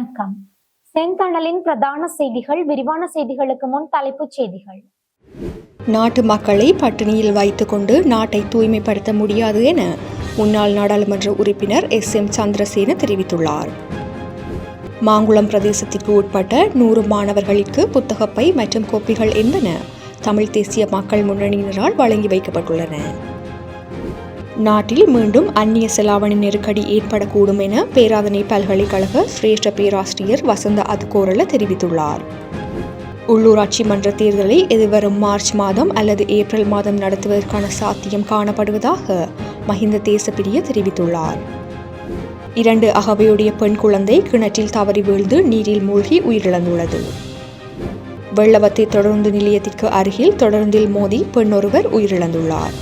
வணக்கம். செந்தணலின் பிரதான செய்திகள் விரிவான செய்திகளுக்கு முன் தலைப்புச் செய்திகள். நாட்டு மக்களை பட்டினியில் வைத்துக்கொண்டு நாட்டை தூய்மைப்படுத்த முடியாது என முன்னாள் நாடாளுமன்ற உறுப்பினர் எஸ். எம். சந்திரசேன தெரிவித்துள்ளார். மாங்குளம் பிரதேசத்திற்கு உட்பட்ட நூறு மாணவர்களுக்கு புத்தகப்பை மற்றும் கோப்பிகள் என்பன தமிழ் தேசிய மக்கள் முன்னணியினரால் வழங்கி வைக்கப்பட்டுள்ளன. நாட்டில் மீண்டும் அந்நிய செலாவணி நெருக்கடி ஏற்படக்கூடும் என பேராதனை பல்கலைக்கழக சிரேஷ்ட பேராசிரியர் வசந்த அதுகோரல தெரிவித்துள்ளார். உள்ளூராட்சி மன்ற தேர்தலை எதிர்வரும் மார்ச் மாதம் அல்லது ஏப்ரல் மாதம் நடத்துவதற்கான சாத்தியம் காணப்படுவதாக மஹிந்த தேசப்பிரிய தெரிவித்துள்ளார். இரண்டு அகவையுடைய பெண் குழந்தை கிணற்றில் தவறி வீழ்ந்து நீரில் மூழ்கி உயிரிழந்துள்ளது. வெள்ளவத்தை தொடர்ந்து நிலையத்திற்கு அருகில் தொடர்ந்தில் மோதி பெண்ணொருவர் உயிரிழந்துள்ளார்.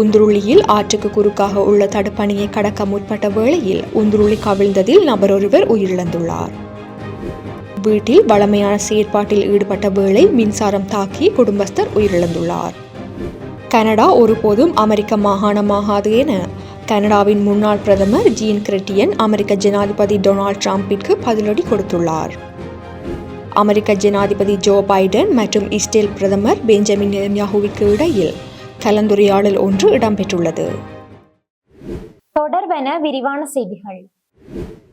உந்துருளியில் ஆற்றுக்கு குறுக்காக உள்ள தடுப்பணையை கடக்க முற்பட்ட வேளையில் உந்துருளி கவிழ்ந்ததில் நபரொருவர் உயிரிழந்துள்ளார். வீட்டில் வளமையான செயற்பாட்டில் ஈடுபட்ட வேளை மின்சாரம் தாக்கி குடும்பஸ்தர் உயிரிழந்துள்ளார். கனடா ஒருபோதும் அமெரிக்க மாகாணமாகாது என கனடாவின் முன்னாள் பிரதமர் ஜீன் கிரெட்டியன் அமெரிக்க ஜனாதிபதி டொனால்ட் ட்ரம்பிற்கு பதிலடி கொடுத்துள்ளார். அமெரிக்க ஜனாதிபதி ஜோ பைடன் மற்றும் இஸ்ரேல் பிரதமர் பெஞ்சமின் நெதன்யாகுவிற்கு இடையில் கலந்துரையாடல் ஒன்று இடம்பெற்றுள்ளது. தொடர்வென விரிவான செய்திகள்.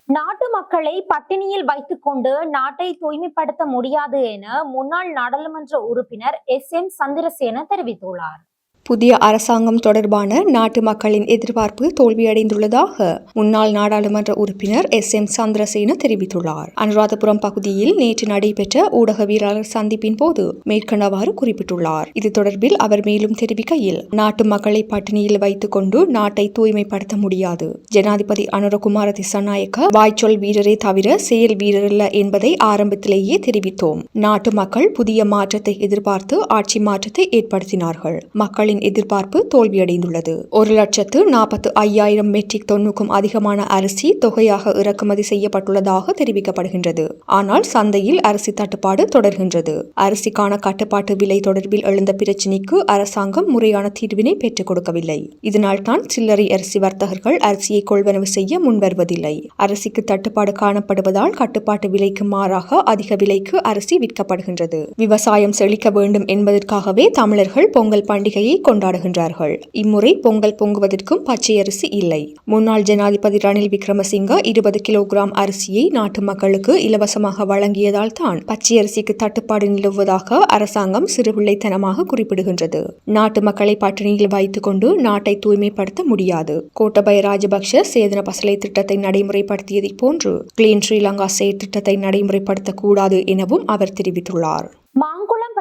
நாட்டு மக்களை பட்டினியில் வைத்துக்கொண்டு நாட்டை தூய்மைப்படுத்த முடியாது என முன்னாள் நாடாளுமன்ற உறுப்பினர் எஸ் எம் சந்திரசேன தெரிவித்துள்ளார். புதிய அரசாங்கம் தொடர்பான நாட்டு மக்களின் எதிர்பார்ப்பு தோல்வியடைந்துள்ளதாக முன்னாள் நாடாளுமன்ற உறுப்பினர் எஸ். எம். சந்திரசேன தெரிவித்துள்ளார். அனுராதபுரம் பகுதியில் நேற்று நடைபெற்ற ஊடகவியலாளர் சந்திப்பின் போது மேற்கண்டவாறு குறிப்பிட்டுள்ளார். இது தொடர்பில் அவர் மேலும் தெரிவிக்கையில் நாட்டு மக்களை பட்டினியில் வைத்துக் கொண்டு நாட்டை தூய்மைப்படுத்த முடியாது. ஜனாதிபதி அனுரகுமார திசாநாயக்க வாய்ச்சொல் வீரரே தவிர செயல் வீரரல்ல என்பதை ஆரம்பத்திலேயே தெரிவித்தோம். நாட்டு மக்கள் புதிய மாற்றத்தை எதிர்பார்த்து ஆட்சி மாற்றத்தை ஏற்படுத்தினார்கள். மக்களின் எதிர்பார்ப்பு தோல்வியடைந்துள்ளது. ஒரு லட்சத்து நாற்பத்து ஐயாயிரம் மெட்ரிக் தொன்னுக்கும் அதிகமான அரிசி தொகையாக இறக்குமதி செய்யப்பட்டுள்ளதாக தெரிவிக்கப்படுகின்றது. ஆனால் சந்தையில் அரிசி தட்டுப்பாடு தொடர்கின்றது. அரிசிக்கான கட்டுப்பாட்டு விலை தொடர்பில் எழுந்த பிரச்சினைக்கு அரசாங்கம் முறையான தீர்வினை பெற்றுக் கொடுக்கவில்லை. இதனால் தான் சில்லறை அரிசி வர்த்தகர்கள் அரிசியை கொள்வனவு செய்ய முன்வருவதில்லை. அரிசிக்கு தட்டுப்பாடு காணப்படுவதால் கட்டுப்பாட்டு விலைக்கு மாறாக அதிக விலைக்கு அரிசி விற்கப்படுகின்றது. விவசாயம் செழிக்க வேண்டும் என்பதற்காகவே தமிழர்கள் பொங்கல் பண்டிகையை கொண்டாடுகின்றார்கள். இம்முறை பொங்கல் பொங்குவதற்கும் பச்சை அரிசி இல்லை. முன்னாள் ஜனாதிபதி ரணில் விக்ரமசிங்க இருபது கிலோகிராம் அரிசியை நாட்டு மக்களுக்கு இலவசமாக வழங்கியதால் தான் பச்சை அரிசிக்கு தட்டுப்பாடு நிலவுவதாக அரசாங்கம் சிறுபிள்ளைத்தனமாக குறிப்பிடுகின்றது. நாட்டு மக்களை பட்டினியில் வைத்துக் கொண்டு நாட்டை தூய்மைப்படுத்த முடியாது. கோட்டபய ராஜபக்ஷ சேதன பசலை திட்டத்தை நடைமுறைப்படுத்தியதைப் போன்று கிளீன் ஸ்ரீலங்கா செயற்திட்டத்தை திட்டத்தை எனவும் அவர் தெரிவித்துள்ளார்.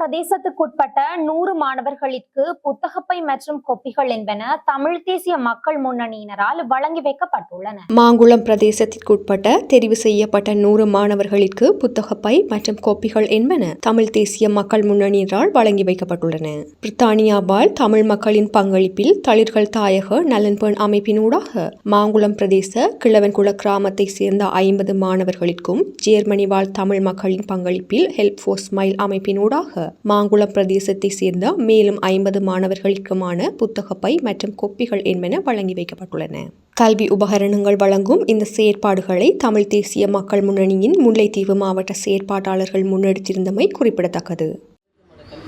பிரதேசத்துக்குட்பட்ட நூறு மாணவர்களுக்கு புத்தகப்பை மற்றும் கொப்பிகள் என்பன தமிழ் தேசிய மக்கள் முன்னணியினரால் வழங்கி வைக்கப்பட்டுள்ளன. மாங்குளம் பிரதேசத்திற்குட்பட்ட தெரிவு செய்யப்பட்ட நூறு மாணவர்களுக்கு புத்தகப்பை மற்றும் கோப்பிகள் என்பன தமிழ் தேசிய மக்கள் முன்னணியினரால் வழங்கி வைக்கப்பட்டுள்ளன. பிரித்தானியாவால் தமிழ் மக்களின் பங்களிப்பில் தளிர்கள் தாயக நலன்பெண் அமைப்பினூடாக மாங்குளம் பிரதேச கிழவன்குள கிராமத்தை சேர்ந்த ஐம்பது மாணவர்களுக்கும் ஜேர்மனி வாழ் தமிழ் மக்களின் பங்களிப்பில் ஹெல்ப் ஃபோர் ஸ்மைல் அமைப்பினூடாக மாங்குளம் பிரதேசத்தை சேர்ந்த மேலும் ஐம்பது மாணவர்களுக்குமான புத்தகப்பை மற்றும் கொப்பிகள் என்பன வழங்கி வைக்கப்பட்டுள்ளன. கல்வி உபகரணங்கள் வழங்கும் இந்த செயற்பாடுகளை தமிழ் தேசிய மக்கள் முன்னணியின் முல்லைத்தீவு மாவட்ட செயற்பாட்டாளர்கள் முன்னெடுத்திருந்தமை குறிப்பிடத்தக்கது.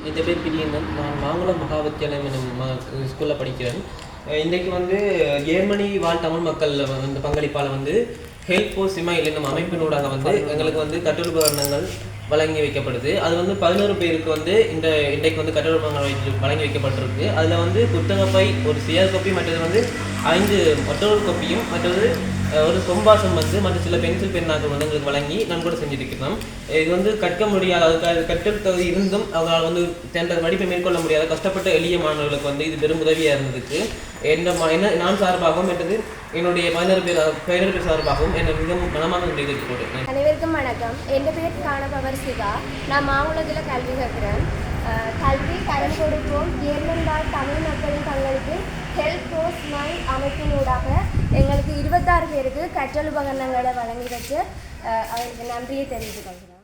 என் பேர் பிரியந்தன் நான் மாங்குளம் மகாவித்தியாலயம் படிக்கிறேன். இன்றைக்கு வந்து ஜெர்மனி வாழ் தமிழ் மக்கள் வந்து பங்களிப்பால் வந்து ஹெல்ப் ஃபோர் சிமைல் என்னும் அமைப்பினூடாக வந்து எங்களுக்கு வந்து கட்டுரைபகரணங்கள் வழங்கி வைக்கப்படுது. அது வந்து பதினோரு பேருக்கு வந்து இந்த இன்றைக்கு வந்து கட்டுரைபகரணங்கள் வைத்து- வழங்கி வைக்கப்பட்டிருக்கு. அதில் வந்து புத்தகப்பை ஒரு சிஆர் கோப்பி மற்றது வந்து ஐந்து மற்றொரு கோப்பியும் மற்றது ஒரு சொம்பாசம் வந்து மற்ற சில பென்சில் பெண்ணாக்கள் வந்து எங்களுக்கு வழங்கி நான் கூட செஞ்சிருக்கிறோம் இது வந்து கற்க முடியாத அதுக்கு கற்றல் தகுதி இருந்தும் அவங்களால் வந்து தனது படிப்பை மேற்கொள்ள முடியாத கஷ்டப்பட்ட எளிய மாணவர்களுக்கு வந்து இது பெரும் உதவியாக இருந்ததுக்கு. என்ன என்ன நான் சார்பாகவும் என்றது என்னுடைய பதினேழு பேர் பதினேழு பேர் சார்பாகவும் என்னை மிக மனமாக நன்றி. தெரிவித்துக் அனைவருக்கும் வணக்கம். என் பேர் காணபவர் சிவா. நான் மாங்குளத்தில் கல்வி கற்கிறேன். கல்வி கடன் கொடுப்போம். ஜேர்மன் தமிழ் மக்களின் தங்களுக்கு ஹெல்ப் போஸ் மை அமைப்பினூடாக எங்களுக்கு இருபத்தாறு பேருக்கு கற்றல் உபகரணங்களை வழங்கி வச்சு அவருக்கு நன்றியை தெரிவித்துக் கொள்கிறேன்.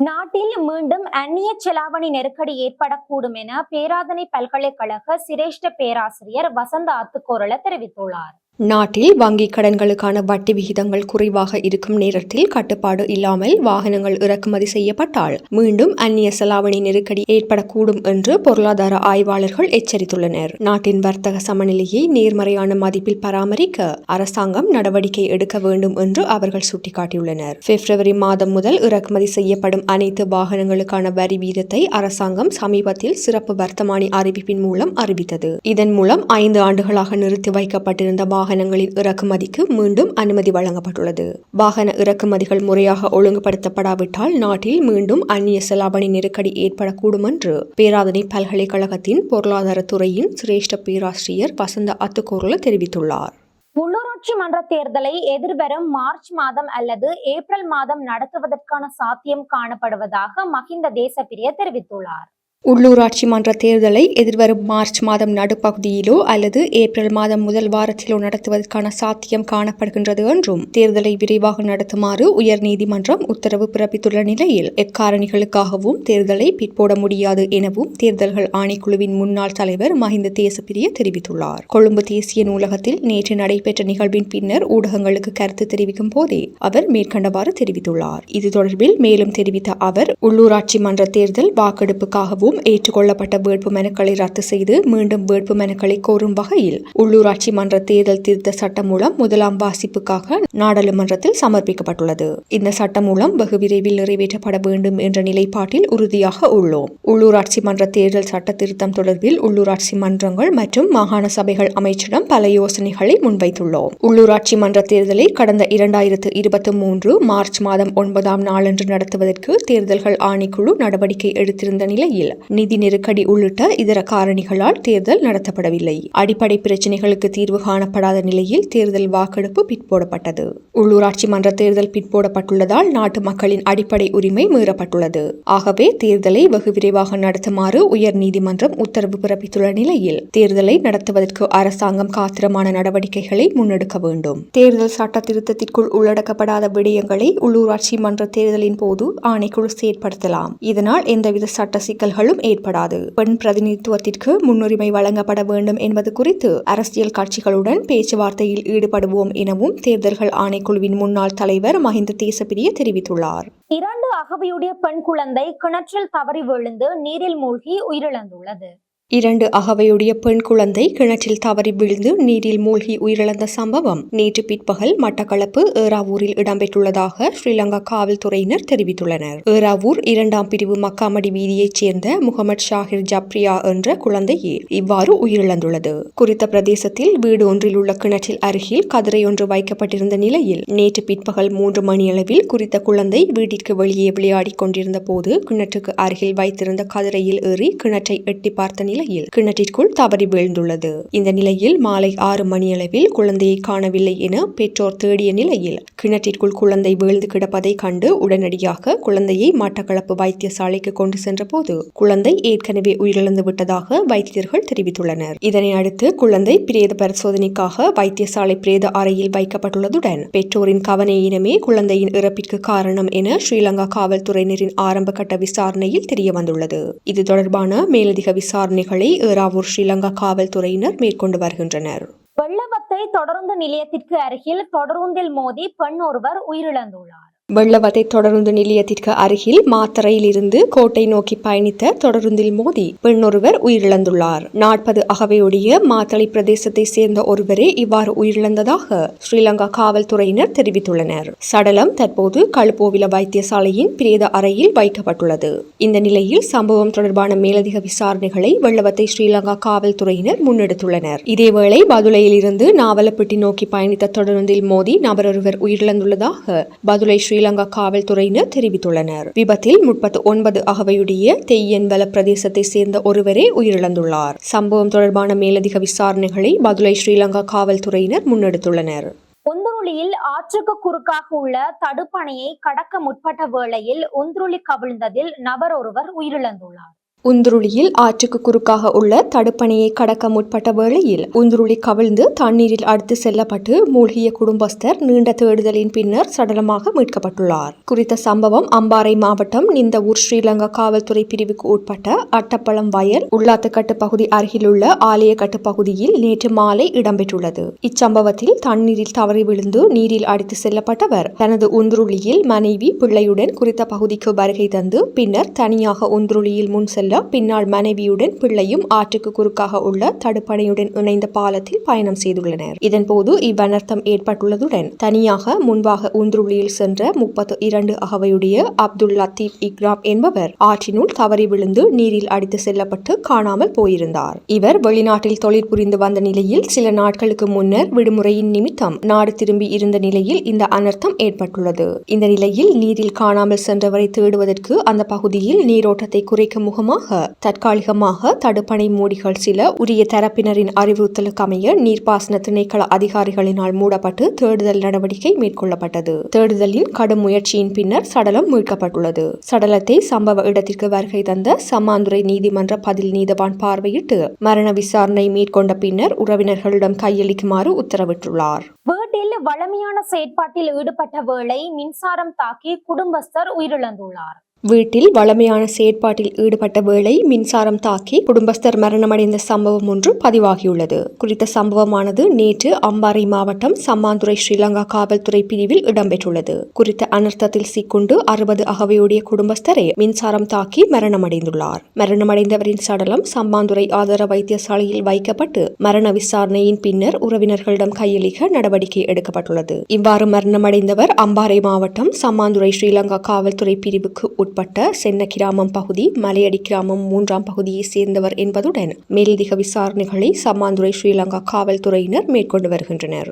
நாட்டில் மீண்டும் அந்நிய செலாவணி நெருக்கடி ஏற்படக்கூடும் என பேராதனை பல்கலைக்கழக சிரேஷ்ட பேராசிரியர் வசந்த அத்துக்கோரல தெரிவித்துள்ளார். நாட்டில் வங்கிக் கடன்களுக்கான வட்டி விகிதங்கள் குறைவாக இருக்கும் நேரத்தில் கட்டுப்பாடு இல்லாமல் வாகனங்கள் இறக்குமதி செய்யப்பட்டால் மீண்டும் அந்நிய செலாவணி நெருக்கடி ஏற்படக்கூடும் என்று பொருளாதார ஆய்வாளர்கள் எச்சரித்துள்ளனர். நாட்டின் வர்த்தக சமநிலையை நேர்மறையான மதிப்பில் பராமரிக்க அரசாங்கம் நடவடிக்கை எடுக்க வேண்டும் என்று அவர்கள் சுட்டிக்காட்டியுள்ளனர். பிப்ரவரி மாதம் முதல் இறக்குமதி செய்யப்படும் அனைத்து வாகனங்களுக்கான வரி வீதத்தை அரசாங்கம் சமீபத்தில் சிறப்பு வர்த்தமானி அறிவிப்பின் மூலம் அறிவித்தது. இதன் மூலம் ஐந்து ஆண்டுகளாக நிறுத்தி வைக்கப்பட்டிருந்த வாகனங்களின் இறக்குமதிக்கு மீண்டும் அனுமதி வழங்கப்பட்டுள்ளது. வாகன இறக்குமதிகள் முறையாக ஒழுங்குபடுத்தப்படாவிட்டால் நாட்டில் மீண்டும் அந்நிய செலாவணி நெருக்கடி ஏற்படக்கூடும் என்று பேராதனை பல்கலைக்கழகத்தின் பொருளாதாரத்துறையின் சிரேஷ்ட பேராசிரியர் வசந்த அத்துக்கோரல தெரிவித்துள்ளார். உள்ளூராட்சி மன்ற தேர்தலை எதிர்வரும் மார்ச் மாதம் அல்லது ஏப்ரல் மாதம் நடத்துவதற்கான சாத்தியம் காணப்படுவதாக மஹிந்த தேசப்பிரிய தெரிவித்துள்ளார். உள்ளூராட்சி மன்ற தேர்தலை எதிர்வரும் மார்ச் மாதம் நடுப்பகுதியிலோ அல்லது ஏப்ரல் மாதம் முதல் வாரத்திலோ நடத்துவதற்கான சாத்தியம் காணப்படுகின்றது என்றும் தேர்தலை விரைவாக நடத்துமாறு உயர்நீதிமன்றம் உத்தரவு பிறப்பித்துள்ள நிலையில் எக்காரணிகளுக்காகவும் தேர்தலை பிற்போட முடியாது எனவும் தேர்தல்கள் ஆணைக்குழுவின் முன்னாள் தலைவர் மஹிந்த தேசப்பிரிய தெரிவித்துள்ளார். கொழும்பு தேசிய நூலகத்தில் நேற்று நடைபெற்ற நிகழ்வின் பின்னர் ஊடகங்களுக்கு கருத்து தெரிவிக்கும் போதே அவர் மேற்கண்டவாறு தெரிவித்துள்ளார். இது தொடர்பில் மேலும் தெரிவித்த அவர் உள்ளூராட்சி மன்ற தேர்தல் வாக்கெடுப்புக்காகவும் ஏற்றுக்கொள்ளப்பட்ட வேட்பு மனுக்களை ரத்து செய்து மீண்டும் வேட்பு மனுக்களை கோரும் வகையில் உள்ளூராட்சி மன்ற தேர்தல் திருத்த சட்டம் மூலம் முதலாம் வாசிப்புக்காக நாடாளுமன்றத்தில் சமர்ப்பிக்கப்பட்டுள்ளது. இந்த சட்டம் மூலம் வெகு விரைவில் நிறைவேற்றப்பட வேண்டும் என்ற நிலைப்பாட்டில் உறுதியாக உள்ளோம். உள்ளூராட்சி மன்ற தேர்தல் சட்ட திருத்தம் தொடர்பில் உள்ளூராட்சி மன்றங்கள் மற்றும் மாகாண சபைகள் அமைச்சிடம் பல யோசனைகளை முன்வைத்துள்ளோம். உள்ளூராட்சி மன்ற தேர்தலை கடந்த இரண்டாயிரத்து இருபத்தி மூன்று மார்ச் மாதம் ஒன்பதாம் நாளன்று நடத்துவதற்கு தேர்தல்கள் ஆணைக்குழு நடவடிக்கை எடுத்திருந்த நிலையில் நிதி நெருக்கடி உள்ளிட்ட இதர காரணிகளால் தேர்தல் நடத்தப்படவில்லை. அடிப்படை பிரச்சினைகளுக்கு தீர்வு காணப்படாத நிலையில் தேர்தல் வாக்கெடுப்பு பிற்போடப்பட்டது உள்ளூராட்சி மன்ற தேர்தல் பிற்போடப்பட்டுள்ளதால் நாட்டு மக்களின் அடிப்படை உரிமை மீறப்பட்டுள்ளது. ஆகவே தேர்தலை வெகு விரைவாக நடத்துமாறு உயர் நீதிமன்றம் உத்தரவு பிறப்பித்துள்ள நிலையில் தேர்தலை நடத்துவதற்கு அரசாங்கம் காத்திரமான நடவடிக்கைகளை முன்னெடுக்க வேண்டும். தேர்தல் சட்ட திருத்தத்திற்குள் உள்ளடக்கப்படாத விடயங்களை உள்ளூராட்சி மன்ற தேர்தலின் போது ஆணைக்குழு செயற்படுத்தலாம். இதனால் எந்தவித சட்ட சிக்கல்களும் ஏற்படாது. பெண் பிரதிநிதித்துவத்திற்கு முன்னுரிமை வழங்கப்பட வேண்டும் என்பது குறித்து அரசியல் கட்சிகளுடன் பேச்சுவார்த்தையில் ஈடுபடுவோம் எனவும் தேர்தல்கள் ஆணைக்குழுவின் முன்னாள் தலைவர் மஹிந்த தேசப்பிரிய தெரிவித்துள்ளார். இரண்டு அகவையுடைய பெண் குழந்தை கிணற்றில் தவறி விழுந்து நீரில் மூழ்கி உயிரிழந்துள்ளது. இரண்டு அகவையுடைய பெண் குழந்தை கிணற்றில் தவறி விழுந்து நீரில் மூழ்கி உயிரிழந்த சம்பவம் நேற்று பிற்பகல் மட்டக்களப்பு ஏறாவூரில் இடம்பெற்றுள்ளதாக ஸ்ரீலங்கா காவல்துறையினர் தெரிவித்துள்ளனர். ஏறாவூர் இரண்டாம் பிரிவு மக்காமடி வீதியைச் சேர்ந்த முகமது ஷாஹிர் ஜப்ரியா என்ற குழந்தையே இவ்வாறு உயிரிழந்துள்ளது. குறித்த பிரதேசத்தில் வீடு ஒன்றில் உள்ள கிணற்றில் அருகில் கதிரை ஒன்று வைக்கப்பட்டிருந்த நிலையில் நேற்று பிற்பகல் மூன்று மணியளவில் குறித்த குழந்தை வீட்டிற்கு வெளியே விளையாடிக் கொண்டிருந்த போது கிணற்றுக்கு அருகில் வைத்திருந்த கதிரையில் ஏறி கிணற்றை எட்டி பார்த்த நிலையில் கிணற்றிற்குள் தவறி வீழ்ந்துள்ளது. இந்த நிலையில் மாலை ஆறு மணியளவில் குழந்தையை காணவில்லை என பெற்றோர் தேடிய நிலையில் கிணற்றிற்குள் குழந்தை வீழ்ந்து கிடப்பதை கண்டு உடனடியாக குழந்தையை மட்டக்களப்பு வைத்தியசாலைக்கு கொண்டு சென்றபோது குழந்தை ஏற்கனவே உயிரிழந்து விட்டதாக வைத்தியர்கள் தெரிவித்துள்ளனர். இதனை அடுத்து குழந்தை பிரேத பரிசோதனைக்காக வைத்தியசாலை பிரேத அறையில் வைக்கப்பட்டுள்ளதுடன் பெற்றோரின் கவனையினமே குழந்தையின் இறப்பிற்கு காரணம் என ஸ்ரீலங்கா காவல்துறையினரின் ஆரம்பகட்ட விசாரணையில் தெரியவந்துள்ளது. இது தொடர்பான மேலதிக விசாரணைகள் ஏறாவூர் ஸ்ரீலங்கா காவல்துறையினர் மேற்கொண்டு வருகின்றனர். வெள்ளவத்தை தொடருந்து நிலையத்திற்கு அருகில் தொடருந்தில் மோதி பெண் ஒருவர் உயிரிழந்துள்ளார். வெள்ளவத்தை தொடருந்து நிலையத்திற்கு அருகில் மாத்தரையில் இருந்து கோட்டை நோக்கி பயணித்த தொடருந்தில் மோதி பெண்ணொருவர் உயிரிழந்துள்ளார். நாற்பது அகவையுடைய மாத்தளை பிரதேசத்தை சேர்ந்த ஒருவரே இவ்வாறு உயிரிழந்ததாக ஸ்ரீலங்கா காவல்துறையினர் தெரிவித்துள்ளனர். சடலம் தற்போது கழுப்போவில வைத்தியசாலையின் பிரேத அறையில் வைக்கப்பட்டுள்ளது. இந்த நிலையில் சம்பவம் தொடர்பான மேலதிக விசாரணைகளை வெள்ளவத்தை ஸ்ரீலங்கா காவல்துறையினர் முன்னெடுத்துள்ளனர். இதேவேளை பதுளையில் இருந்து நாவலப்பட்டி நோக்கி பயணித்த தொடருந்தில் மோதி நபரொருவர் உயிரிழந்துள்ளதாக பதுளை ஸ்ரீலங்கா காவல்துறையினர் தெரிவித்துள்ளனர். விபத்தில் முப்பத்து ஒன்பது அகவையுடைய தெய்யன்வல பிரதேசத்தை சேர்ந்த ஒருவரே உயிரிழந்துள்ளார். சம்பவம் தொடர்பான மேலதிக விசாரணைகளை பதுளை ஸ்ரீலங்கா காவல்துறையினர் முன்னெடுத்துள்ளனர். உந்துருளியில் ஆற்றுக்கு குறுக்காக உள்ள தடுப்பணையை கடக்க முற்பட்ட வேளையில் உந்துருளி கவிழ்ந்ததில் நபர் ஒருவர் உயிரிழந்துள்ளார். உந்துருளியில் ஆற்றுக்கு குறுக்காக உள்ள தடுப்பணையை கடக்க முற்பட்ட வேளையில் உந்துருளி கவிழ்ந்து தண்ணீரில் அடுத்து செல்லப்பட்டு மூழ்கிய குடும்பஸ்தர் நீண்ட தேடுதலின் பின்னர் சடலமாக மீட்கப்பட்டுள்ளார். குறித்த சம்பவம் அம்பாறை மாவட்டம் நிந்தவூர் ஸ்ரீலங்கா காவல்துறை பிரிவுக்கு உட்பட்ட அட்டப்பழம் வயல் உள்ளாத்துக்கட்டு பகுதி அருகிலுள்ள ஆலயக்கட்டு பகுதியில் நேற்று மாலை இடம்பெற்றுள்ளது. இச்சம்பவத்தில் தண்ணீரில் தவறி விழுந்து நீரில் அடித்து செல்லப்பட்டவர் தனது உந்துருளியில் மனைவி பிள்ளையுடன் குறித்த பகுதிக்கு வருகை தந்து பின்னர் தனியாக உந்துருளியில் முன் செல்ல பின்னால் மனைவியுடன் பிள்ளையும் ஆற்றுக்கு குறுக்காக உள்ள தடுப்பணையுடன் இணைந்த பாலத்தில் பயணம் செய்துள்ளனர். இதன்போது இவ்வனர்த்தம் ஏற்பட்டுள்ளதுடன் தனியாக முன்பாக உந்துருளியில் சென்ற முப்பத்து இரண்டு அகவையுடைய அப்துல் லத்தீப் இக்ராம் என்பவர் ஆற்றினுள் தவறி விழுந்து நீரில் அடித்து செல்லப்பட்டு காணாமல் போயிருந்தார். இவர் வெளிநாட்டில் தொழில் புரிந்து வந்த நிலையில் சில நாட்களுக்கு முன்னர் விடுமுறையின் நிமித்தம் நாடு திரும்பி இருந்த நிலையில் இந்த அனர்த்தம் ஏற்பட்டுள்ளது. இந்த நிலையில் நீரில் காணாமல் சென்றவரை தேடுவதற்கு அந்த பகுதியில் நீரோட்டத்தை குறைக்கும் காரணமாக தற்காலிகமாக தடுப்பணை மூடிகள் சில உரிய தரப்பினரின் அறிவுறுத்தலுக்கு அமைய நீர்ப்பாசன திணைக்கள அதிகாரிகளினால் மூடப்பட்டு தேடுதல் நடவடிக்கை மேற்கொள்ளப்பட்டது. தேடுதலின் கடும் முயற்சியின் பின்னர் சடலம் மீட்கப்பட்டுள்ளது. சடலத்தை சம்பவ இடத்திற்கு வருகை தந்த சமாந்துரை நீதிமன்ற பதில் நீதவான் பார்வையிட்டு மரண விசாரணை மேற்கொண்ட பின்னர் உறவினர்களிடம் கையளிக்குமாறு உத்தரவிட்டுள்ளார். வீட்டில் வளமையான செயற்பாட்டில் ஈடுபட்ட வேளை மின்சாரம் தாக்கி குடும்பஸ்தர் உயிரிழந்துள்ளார். வீட்டில் வளமையான செயற்பாட்டில் ஈடுபட்ட வேளை மின்சாரம் தாக்கி குடும்பஸ்தர் மரணமடைந்த சம்பவம் ஒன்று பதிவாகியுள்ளது. குறித்த சம்பவமானது நேற்று அம்பாறை மாவட்டம் சம்மாந்துறை ஸ்ரீலங்கா காவல்துறை பிரிவில் இடம்பெற்றுள்ளது. குறித்த அனர்த்தத்தில் சிக்குண்டு அறுபது அகவையுடைய குடும்பஸ்தரை மின்சாரம் தாக்கி மரணமடைந்துள்ளார். மரணமடைந்தவரின் சடலம் சம்மாந்துறை ஆதார வைத்தியசாலையில் வைக்கப்பட்டு மரண விசாரணையின் பின்னர் உறவினர்களிடம் கையளிக்க நடவடிக்கை எடுக்கப்பட்டுள்ளது. இவ்வாறு மரணமடைந்தவர் அம்பாறை மாவட்டம் சம்மாந்துறை ஸ்ரீலங்கா காவல்துறை பிரிவுக்கு உட்பட்டு சென்ன கிராமம் பகுதி மலையடி கிராமம் மூன்றாம் பகுதியை சேர்ந்தவர் என்பதுடன் மேலதிக விசாரணைகளை சம்மாந்துறை ஸ்ரீலங்கா காவல்துறையினர் மேற்கொண்டு வருகின்றனர்.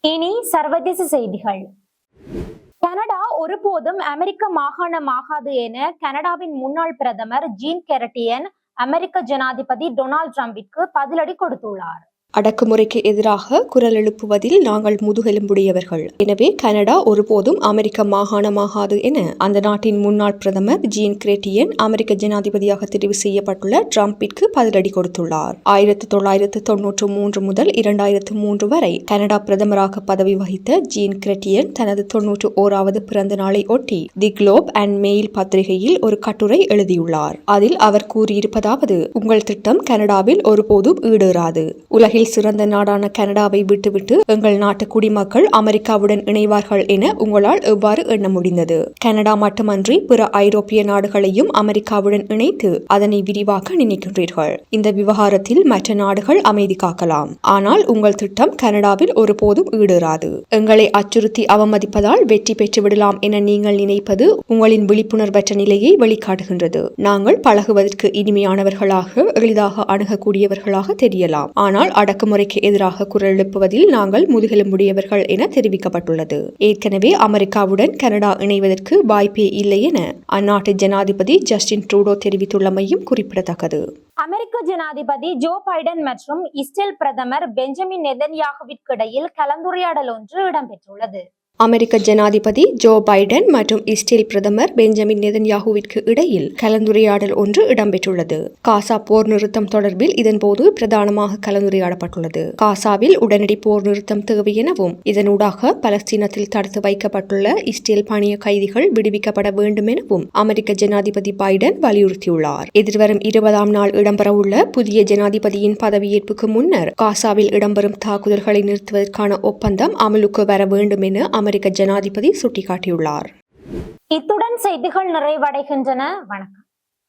இனி சர்வதேச செய்திகள். கனடா ஒருபோதும் அமெரிக்க மாகாணமாகாது என கனடாவின் முன்னாள் பிரதமர் ஜீன் கெரட்டியன் அமெரிக்க ஜனாதிபதி டொனால்ட் ட்ரம்பிற்கு பதிலடி கொடுத்துள்ளார். அடக்குமுறைக்கு எதிராக குரல் எழுப்புவதில் நாங்கள் முதுகெலும்புடையவர்கள். எனவே கனடா ஒருபோதும் அமெரிக்க மாகாணமாகாது என அந்த நாட்டின் முன்னாள் பிரதமர் ஜீன் கிரேட்டியன் அமெரிக்க ஜனாதிபதியாக தெரிவு செய்யப்பட்டுள்ள டிரம்பிற்கு பதிலடி கொடுத்துள்ளார். ஆயிரத்து தொள்ளாயிரத்து தொன்னூற்று மூன்று முதல் இரண்டாயிரத்து மூன்று வரை கனடா பிரதமராக பதவி வகித்த ஜீன் கிரெட்டியன் தனது தொன்னூற்று ஓராவது பிறந்த நாளை ஒட்டி தி குளோப் அண்ட் மெயில் பத்திரிகையில் ஒரு கட்டுரை எழுதியுள்ளார். அதில் அவர் கூறியிருப்பதாவது உங்கள் திட்டம் கனடாவில் ஒருபோதும் ஈடேறாது. உலகில் சிறந்த நாடான கனடாவை விட்டுவிட்டு எங்கள் நாட்டு குடிமக்கள் அமெரிக்காவுடன் இணைவார்கள் என உங்களால் எவ்வாறு எண்ண முடிந்தது? கனடா மட்டுமன்றி பிற ஐரோப்பிய நாடுகளையும் அமெரிக்காவுடன் இணைத்து அதனை விரிவாக்க நினைக்கின்றீர்கள். இந்த விவகாரத்தில் மற்ற நாடுகள் அமைதி காக்கலாம். ஆனால் உங்கள் திட்டம் கனடாவில் ஒருபோதும் ஈடுறாது. எங்களை அச்சுறுத்தி அவமதிப்பதால் வெற்றி பெற்று விடலாம் என நீங்கள் நினைப்பது உங்களின் விழிப்புணர்வற்ற நிலையை வெளிக்காட்டுகின்றது. நாங்கள் பழகுவதற்கு இனிமையானவர்களாக எளிதாக அணுகக்கூடியவர்களாக தெரியலாம். ஆனால் அடக்குமுறைக்கு எதிராக குரல் எழுப்புவதில் நாங்கள் முதுகெலும்புடையவர்கள் என தெரிவிக்கப்பட்டுள்ளது. ஏற்கனவே அமெரிக்காவுடன் கனடா இணைவதற்கு வாய்ப்பே இல்லை என அந்நாட்டு ஜனாதிபதி ஜஸ்டின் ட்ரூடோ தெரிவித்துள்ளமையும் குறிப்பிடத்தக்கது. அமெரிக்க ஜனாதிபதி ஜோ பைடன் மற்றும் இஸ்ரேல் பிரதமர் பெஞ்சமின் நெதன்யாகுவிற்கு இடையில் கலந்துரையாடல் ஒன்று இடம்பெற்றுள்ளது. அமெரிக்க ஜனாதிபதி ஜோ பைடன் மற்றும் இஸ்ரேல் பிரதமர் பெஞ்சமின் நெதன்யாகுவிற்கு இடையில் கலந்துரையாடல் ஒன்று இடம்பெற்றுள்ளது. காசா போர் நிறுத்தம் தொடர்பில் இதன்போது பிரதானமாக கலந்துரையாடப்பட்டுள்ளது. காசாவில் உடனடி போர் நிறுத்தம் தேவை எனவும் இதனூடாக பலஸ்தீனத்தில் தடுத்து வைக்கப்பட்டுள்ள இஸ்ரேல் பணிய கைதிகள் விடுவிக்கப்பட வேண்டும் எனவும் அமெரிக்க ஜனாதிபதி பைடன் வலியுறுத்தியுள்ளார். எதிர்வரும் இருபதாம் நாள் இடம்பெறவுள்ள புதிய ஜனாதிபதியின் பதவியேற்புக்கு முன்னர் காசாவில் இடம்பெறும் தாக்குதல்களை நிறுத்துவதற்கான ஒப்பந்தம் அமலுக்கு வர வேண்டும் என அமெரிக்க ஜனாதிபதி சுட்டிக்காட்டியுள்ளார். இத்துடன் செய்திகள் நிறைவடைகின்றன. வணக்கம்.